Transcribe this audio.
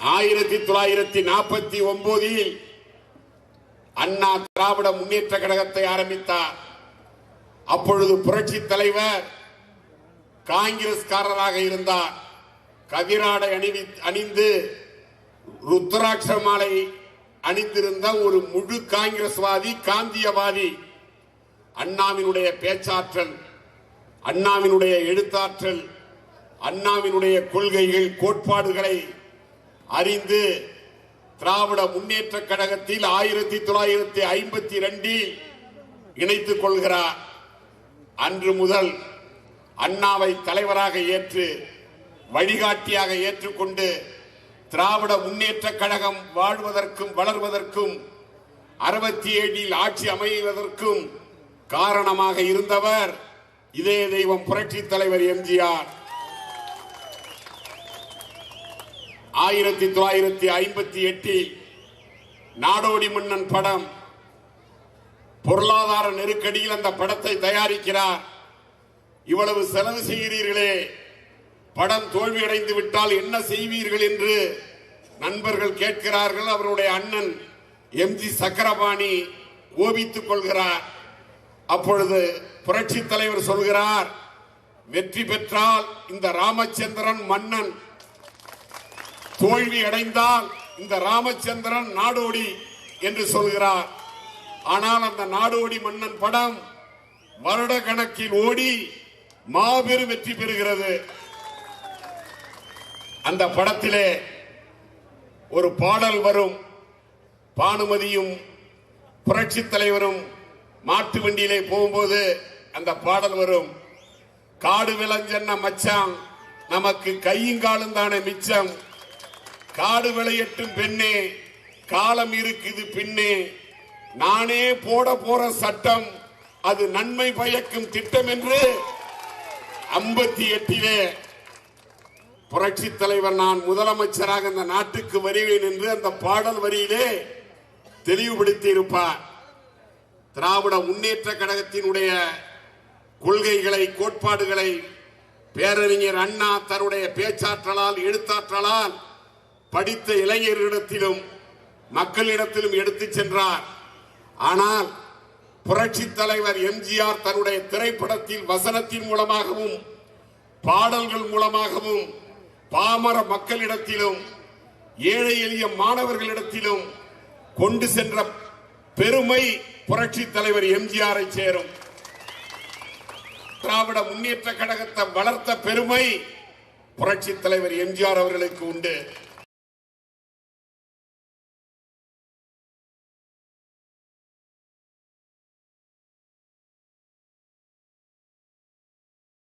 ஆயிரத்தி தொள்ளாயிரத்தி நாற்பத்தி ஒன்பதில் அண்ணா திராவிட முன்னேற்ற கழகத்தை ஆரம்பித்தார். அப்பொழுது புரட்சி தலைவர் காங்கிரஸ்காரராக இருந்தார். கதிராடை அணிவி அணிந்து ருத்ராட்ச மாலை அணிந்திருந்த ஒரு முழு காங்கிரஸ்வாதி காந்தியவாதி அண்ணாவினுடைய பேச்சாற்றல் அண்ணாவினுடைய எழுத்தாற்றல் அண்ணாவினுடைய கொள்கைகள் கோட்பாடுகளை அறிந்து திராவிட முன்னேற்ற கழகத்தில் ஆயிரத்தி தொள்ளாயிரத்தி ஐம்பத்தி ரெண்டில் இணைத்துக் கொள்கிறார். அன்று முதல் அண்ணாவை தலைவராக ஏற்று வழிகாட்டியாக ஏற்றுக்கொண்டு திராவிட முன்னேற்ற கழகம் வாழ்வதற்கும் வளர்வதற்கும் அறுபத்தி ஏழில் ஆட்சி அமைவதற்கும் காரணமாக இருந்தவர் இதே தெய்வம் புரட்சி தலைவர் எம்ஜிஆர். ஆயிரத்தி தொள்ளாயிரத்தி ஐம்பத்தி எட்டில் நாடோடி மன்னன் படம் பொருளாதார நெருக்கடியில் அந்த படத்தை தயாரிக்கிறார். இவ்வளவு செலவு செய்கிறீர்களே. படம் தோல்வியடைந்து விட்டால் என்ன செய்வீர்கள் என்று நண்பர்கள் கேட்கிறார்கள். அவருடைய அண்ணன் எம்ஜி சக்கரபாணி கோபித்துக் கொள்கிறார். அப்பொழுது புரட்சி தலைவர் சொல்கிறார் வெற்றி பெற்றால் இந்த ராமச்சந்திரன் மன்னன் தோல்வி அடைந்தால் இந்த ராமச்சந்திரன் நாடோடி என்று சொல்கிறார். ஆனால் அந்த நாடோடி மன்னன் படம் வருட கணக்கில் ஓடி மாபெரும் வெற்றி பெறுகிறது. அந்த படத்திலே ஒரு பாடல் வரும். பானுமதியும் புரட்சி தலைவரும் மாட்டு வண்டியிலே போகும்போது அந்த பாடல் வரும். காடு விளைஞ்சன்ன மச்சான் நமக்கு கையும் காலும் தானே மிச்சம். காடு விளையட்டும் பெண்ணே காலம் இருக்குது பின்னே. நானே போட போற சட்டம் அது நன்மை பயக்கும் திட்டம் என்று ஐம்பத்தி எட்டிலே புரட்சி தலைவர் நான் முதலமைச்சராக இந்த நாட்டுக்கு வருவேன் என்று அந்த பாடல் வரியிலே தெளிவுபடுத்தி இருப்பார் திராவிட முன்னேற்ற கழகத்தினுடைய கொள்கைகளை கோட்பாடுகளை பேரறிஞர் அண்ணா தன்னுடைய பேச்சாற்றலால் எழுத்தாற்றலால் படித்த இளைஞர்களிடத்திலும் மக்களிடத்திலும் எடுத்துச் சென்றார். ஆனால் புரட்சி தலைவர் எம்ஜிஆர் தன்னுடைய திரைப்படத்தில் வசனத்தின் மூலமாகவும் பாடல்கள் மூலமாகவும் பாமர மக்களிடத்திலும் ஏழை எளிய மாணவர்களிடத்திலும் கொண்டு சென்ற பெருமை புரட்சி தலைவர் எம்ஜிஆரை சேரும். திராவிட முன்னேற்ற கழகத்தை வளர்த்த பெருமை புரட்சி தலைவர் எம்ஜிஆர் அவர்களுக்கு உண்டு.